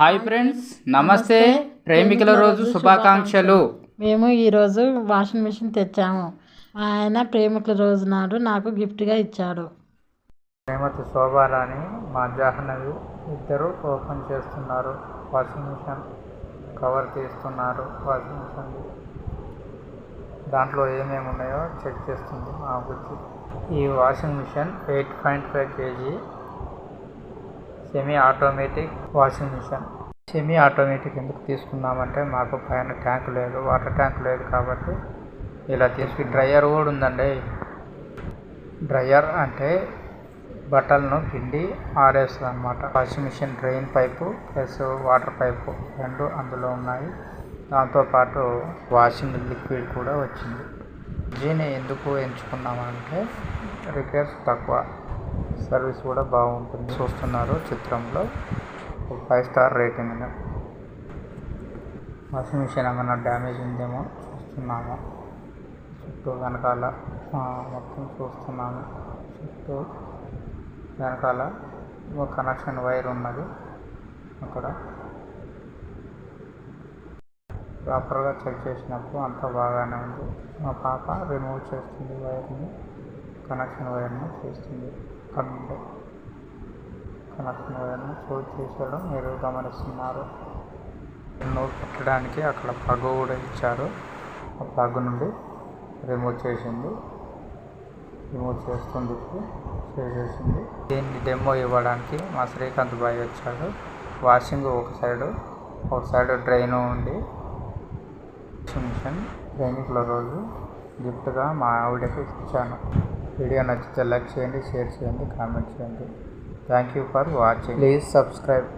Hi friends నమస్తే. ప్రేమికుల రోజు శుభాకాంక్షలు. మేము ఈరోజు వాషింగ్ మిషన్ తెచ్చాము. మా ఆయన ప్రేమికుల రోజు నాడు నాకు గిఫ్ట్గా ఇచ్చాడు. శ్రీమతి శోభారాణి మా జాహ్నవి ఇద్దరు ఓపెన్ చేస్తున్నారు. వాషింగ్ మిషన్ కవర్ తీస్తున్నారు. వాషింగ్ మిషన్ దాంట్లో ఏమేమి ఉన్నాయో చెక్ చేస్తుంది మా బుద్ధి ఈ washing machine eight point five KG semi automatic washing machine semi automatic ఎందుకు తీసుకున్నామంటే మాకు పైన ట్యాంక్ లేదు వాటర్ ట్యాంక్ లేదు కాబట్టి ఇలా తీసుకు డ్రయర్ కూడా ఉందండి. డ్రయర్ అంటే బట్టలను పిండి ఆరేస్తుంది అనమాట washing machine drain pipe plus water pipe రెండు అందులో ఉన్నాయి. దాంతోపాటు వాషింగ్ లిక్విడ్ కూడా వచ్చింది. దీన్ని ఎందుకు ఎంచుకున్నామంటే రిపేర్స్ తక్కువ. సర్వీస్ కూడా బాగుంటుంది. చూస్తున్నారు చిత్రంలో. Five star rating washing machine ఏమైనా డ్యామేజ్ ఉందేమో చూస్తున్నాము. చుట్టూ వెనకాల మొత్తం చూస్తున్నాము. చుట్టూ వెనకాల ఒక కనెక్షన్ వైర్ ఉన్నది అక్కడ. ప్రాపర్గా చెక్ చేసినప్పుడు అంతా బాగానే ఉంది. మా పాప రిమూవ్ చేస్తుంది వైర్ని కనెక్షన్ వైర్ని చూస్తుంది అక్కడ నుండి కనెక్షన్ వైర్ని మీరు గమనిస్తున్నారు. నోట్ పెట్టడానికి అక్కడ ప్లగ్ కూడా ఇచ్చారు. ఆ ప్లగ్ నుండి రిమూవ్ చేసింది. రిమూవ్ చేస్తుంది చేసేసింది. దీన్ని డెమో ఇవ్వడానికి మా శ్రీకాంత్ బాయ్ వచ్చాడు. వాషింగ్ ఒక సైడు ఒక సైడ్ డ్రైన్ ఉంది. మిషన్ ప్రేమికుల రోజు గిఫ్ట్గా మా ఆవిడకి ఇచ్చాను. వీడియో నచ్చితే లైక్ చేయండి షేర్ చేయండి కామెంట్ చేయండి. Thank you for watching please subscribe